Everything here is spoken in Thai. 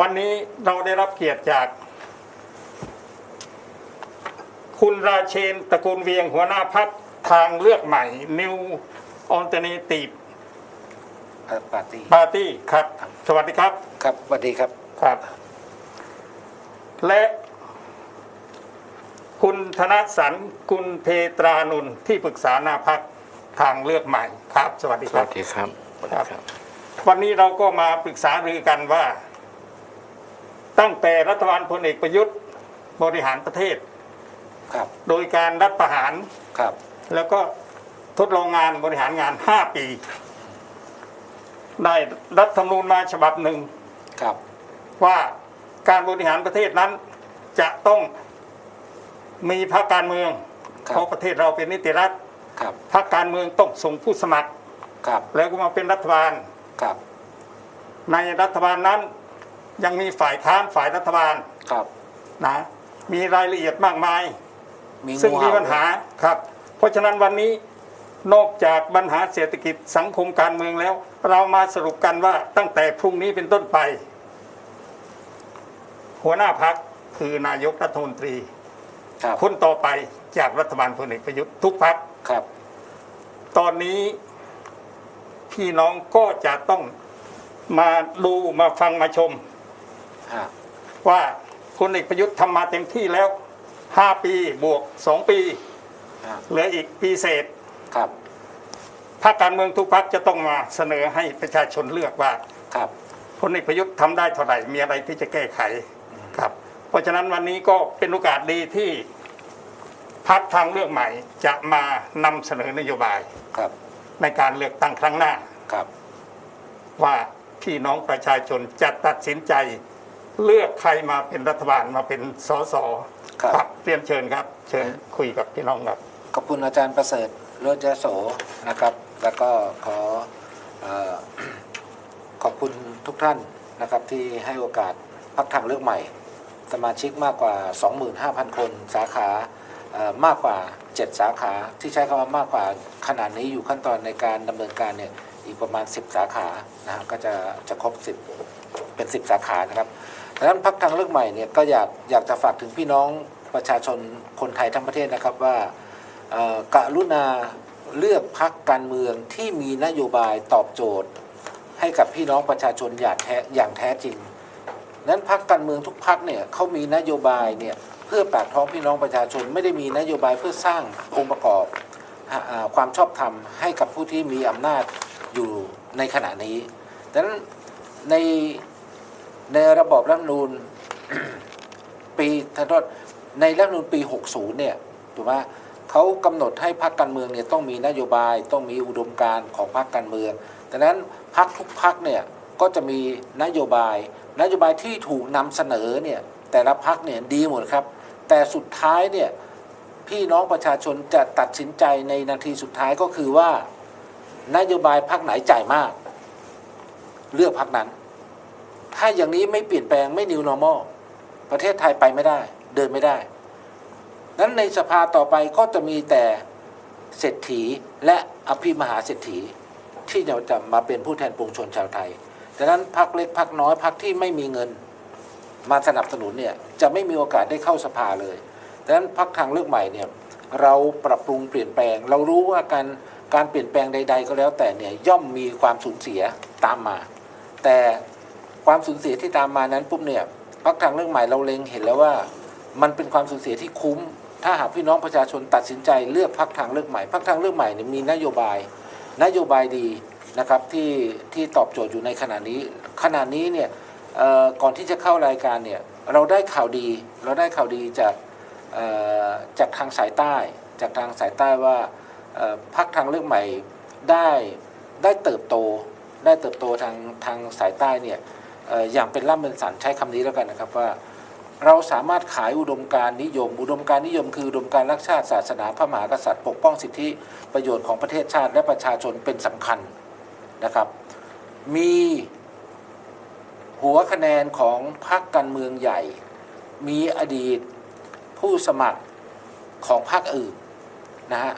วันนี้เราได้รับเกียรติจาก คุณราเชนตระกูลเวียงหัวหน้าพักทางเลือกใหม่ New Alternative ปาร์ตี้ Party ครับ สวัสดีครับ ครับสวัสดีครับครับ และคุณธนสันกุลเพตรานุนที่ปรึกษาหน้าพักทางเลือกใหม่ครับ สวัสดีสครัวับสดีครับ สวัสดีครับ วันนี้เราก็มาปรึกษารือกันว่า ตั้งแต่รัฐบาลพลเอกประยุทธ์บริหารประเทศ ครับโดยการรัฐประหาร ครับแล้วก็ทดลองงานบริหารงาน 5 ปี ได้รัฐธรรมนูญมาฉบับหนึ่งครับว่าการบริหารประเทศนั้น จะต้องมีพรรคการเมืองครับเพราะประเทศเราเป็นนิติรัฐครับพรรคการเมืองต้องส่งผู้สมัคร ครับแล้วก็มาเป็นรัฐบาลครับ ในรัฐบาลนั้น ยังมีฝ่ายค้านฝ่ายรัฐบาลครับ นะ มีรายละเอียดมากมาย มีซึ่งงูมีเห่าปัญหาครับ เพราะฉะนั้นวันนี้นอกจากปัญหาเศรษฐกิจสังคมการเมืองแล้ว เรามาสรุปกันว่าตั้งแต่พรุ่งนี้เป็นต้นไป หัวหน้าพักคือนายกรัฐมนตรีครับคนต่อไปจากรัฐบาลพลเอกประยุทธ์ทุกพักครับ ตอนนี้พี่น้องก็จะต้องมาดูมาฟังมาชมฮะ ว่าพลเอกประยุทธ์ทำมาเต็มที่แล้วห้าปีบวกสองปีฮะเหลืออีกปีเศษครับพรรคการเมืองทุกพรรคจะต้องมาเสนอให้ประชาชนเลือกว่าครับพลเอกประยุทธ์ทำได้เท่าไหร่มีอะไรที่จะแก้ไขครับ เพราะฉะนั้นวันนี้ก็เป็นโอกาสดีที่พรรคทางเลือกใหม่จะมานำเสนอนโยบายครับ ในการเลือกตั้งครั้งหน้าครับ ว่าพี่น้องประชาชนจะตัดสินใจ เลือกใครมาเป็นรัฐบาลมาเป็นสสครับเรียนเชิญครับ เชิญคุยกับพี่น้องครับ ขอบคุณอาจารย์ประเสริฐโรจโสนะครับ แล้วก็ขอเอ่อขอบคุณทุกท่านนะครับที่ให้โอกาสพักทางเลือกใหม่ สมาชิกมากกว่า 25,000 คน สาขาเอ่อมากกว่า 7 สาขาที่ใช้คำว่ามากกว่าขนาดนี้อยู่ขั้นตอนในการดำเนินการเนี่ยอีกประมาณ 10 สาขานะฮะก็จะจะครบ 10 เป็น 10 สาขานะครับ ดังนั้นพักทางเลือกใหม่เนี่ยก็อยากอยากจะฝากถึงพี่น้องประชาชนคนไทยทั้งประเทศนะครับว่ากรุณาเลือกพักการเมืองที่มีนโยบายตอบโจทย์ ให้กับพี่น้องประชาชนอย่างแท้อย่างแท้จริง นั้นพักการเมืองทุกพักเนี่ยเขามีนโยบายเนี่ยเพื่อปากท้องพี่น้องประชาชนไม่ได้มีนโยบายเพื่อสร้างองค์ประกอบอความชอบธรรมให้กับผู้ที่มีอำนาจอยู่ในขณะนี้ดังนั้นใน ในระบอบรัฐธรรมนูญปีทโทษในรัฐนูญปี 60 เนี่ยถูกไหมเขากำหนดให้พรรคการเมืองเนี่ยต้องมีนโยบายต้องมีอุดมการณ์ของพรรคการเมืองดังนั้นพรรคทุกพรรคเนี่ยก็จะมีนโยบาย นโยบายที่ถูกนำเสนอเนี่ยแต่ละพรรคเนี่ยดีหมดครับ แต่สุดท้ายเนี่ยพี่น้องประชาชนจะตัดสินใจในนาทีสุดท้ายก็คือว่า นโยบายพรรคไหนจ่ายมาก เลือกพรรคนั้น ถ้าอย่างนี้ไม่เปลี่ยนแปลงไม่ new normal ประเทศไทยไปไม่ได้ เดินไม่ได้ นั้นในสภาต่อไปก็จะมีแต่เศรษฐีและอภิมหาเศรษฐีที่จะมาเป็นผู้แทนปวงชนชาวไทยดังนั้นพักเล็กพักน้อยพักที่ไม่มีเงินมาสนับสนุนเนี่ยจะไม่มีโอกาสได้เข้าสภาเลยดังนั้นพักทางเลือกใหม่เนี่ยเราปรับปรุงเปลี่ยนแปลง เรารู้ว่าการการเปลี่ยนแปลงใด ๆ ก็แล้วแต่เนี่ยย่อมมีความสูญเสียตามมา แต่ ความสูญเสียที่ตามมานั้นปุ๊บเนี่ยพักทางเลือกใหม่เราเล็งเห็นแล้วว่า มันเป็นความสูญเสียที่คุ้ม ถ้าหากพี่น้องประชาชนตัดสินใจเลือกพักทางเลือกใหม่พักทางเลือกใหม่เนี่ยมีนโยบาย นโยบายดีนะครับที่ที่ตอบโจทย์อยู่ในขณะนี้ขณะนี้เนี่ยก่อนที่จะเข้ารายการเนี่ยเราได้ข่าวดีเราได้ข่าวดีจากจากทางสายใต้ จากทางสายใต้ว่าพักทางเลือกใหม่ได้ได้เติบโต ได้เติบโตทางทางสายใต้เนี่ย อย่างเป็นร่ำเป็นสันใช้คำนี้แล้วกันนะครับว่า เราสามารถขายอุดมการนิยม อุดมการนิยมคือ อุดมการรักชาติศาสนาพระมหากษัตริย์ ปกป้องสิทธิประโยชน์ของประเทศชาติและประชาชนเป็นสำคัญนะครับ มีหัวคะแนนของพรรคการเมืองใหญ่ มีอดีตผู้สมัครของพรรคอื่นนะฮะ